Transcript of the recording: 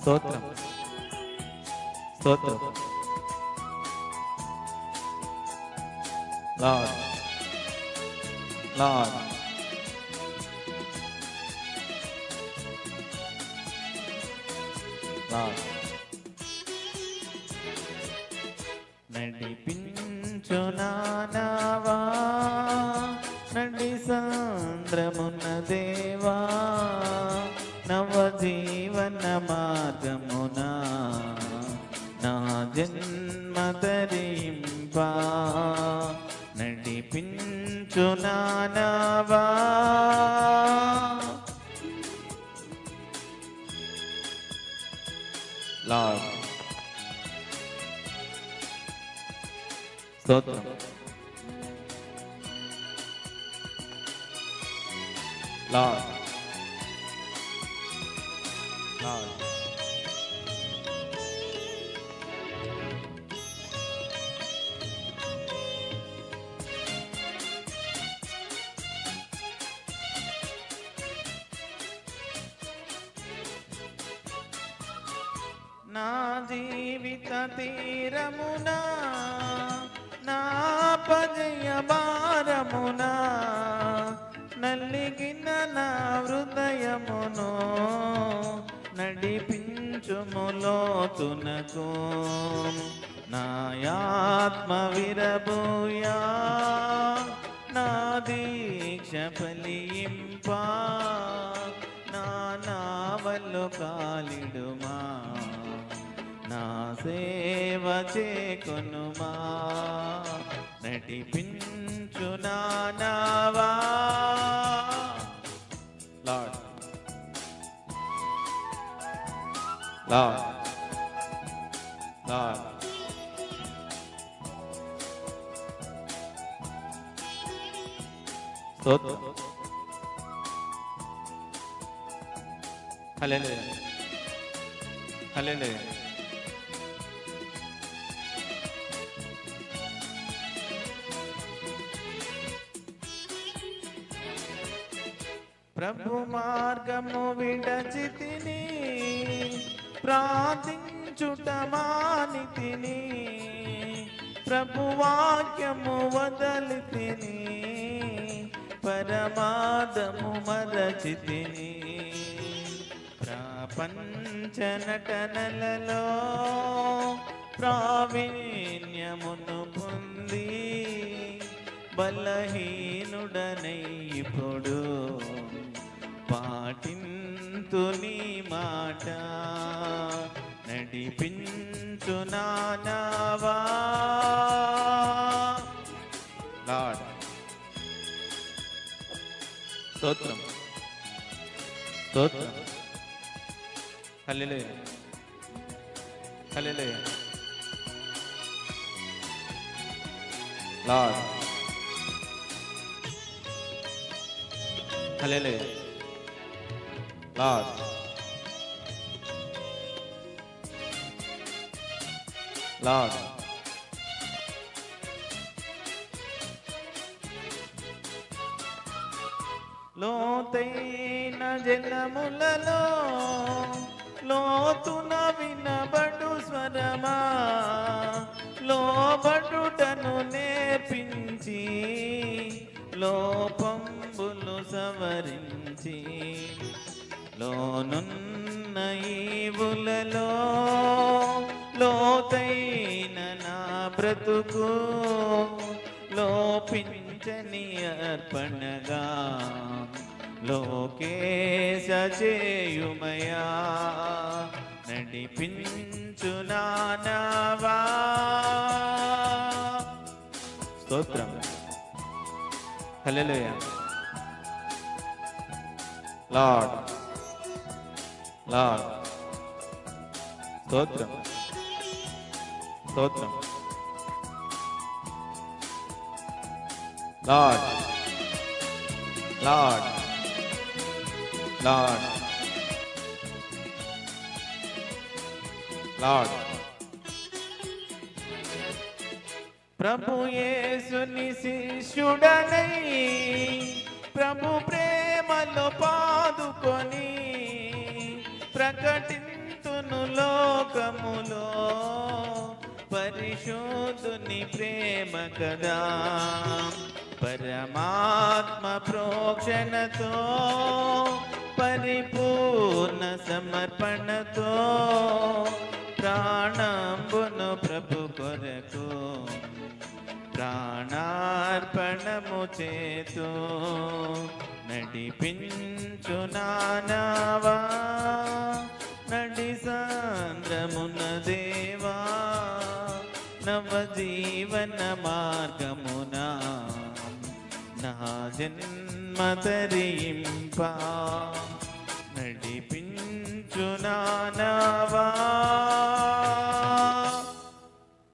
స్తోత్రం. స్తోత్రం. Lord. Lord. Lord. నడిపించు నానావా నడి సాంద్రమున్న దేవా. జీవన మార్గమున నా జన్మ ధరింపా నడిపించు నానావా. లార్డ్. స్తోత్రం. లార్డ్. నా జీవిత తీరమునా నా పజయ భారమునా నడిపించుములోతునకు నాయాత్మ విరబోయా. నా దీక్ష ఫలింపా. నా నావలు కాలిడుమా. నా సేవ చేకొనుమా. నటిపించు నానావా లార్డ్ లార్డ్ స్తోత్రం హల్లెలూయా హల్లెలూయా ప్రభు మార్గము విడచితిని. ప్రార్థించుట మానితిని. ప్రభు వాక్యము వదలితిని. పరమాదము మరచితిని. ప్రపంచ నటనలలో ప్రావీణ్యమును పొంది బలహీనుడనై ఇప్పుడు పాటింతు నీ మాట. నడిపించు నానావా. లార్డ్. స్తోత్రం. స్తోత్రం. Hallelujah. Hallelujah. Lord. Hallelujah. Lord Lord లోతైన జనములలో లోతున వినబడు స్వరమా? లోబడుటను నేర్పించి లోపంబులు సవరించి లోనున్న ఈవులలో లోతైన నా బ్రతుకు లోపించని అర్పణగా లోకే సచేయుమయా. నడిపించు నానావా. స్తోత్రం. Hello lord. లార్డ్ స్తోత్రం స్తోత్రం లార్డ్ లార్డ్ లార్డ్ లార్డ్ ప్రభు యేసుని శిష్యుడనై ప్రభు ప్రేమలో పాదుకొని లోకములో పరిశోధుని ప్రేమ కదా. పరమాత్మ ప్రోక్షణతో పరిపూర్ణ సమర్పణతో ప్రాణంబును ప్రభు కొరకు ప్రాణార్పణము చేతు నడిపించు నానావా మార్గమున నా జన్మ తరింప నడిపించు నానావా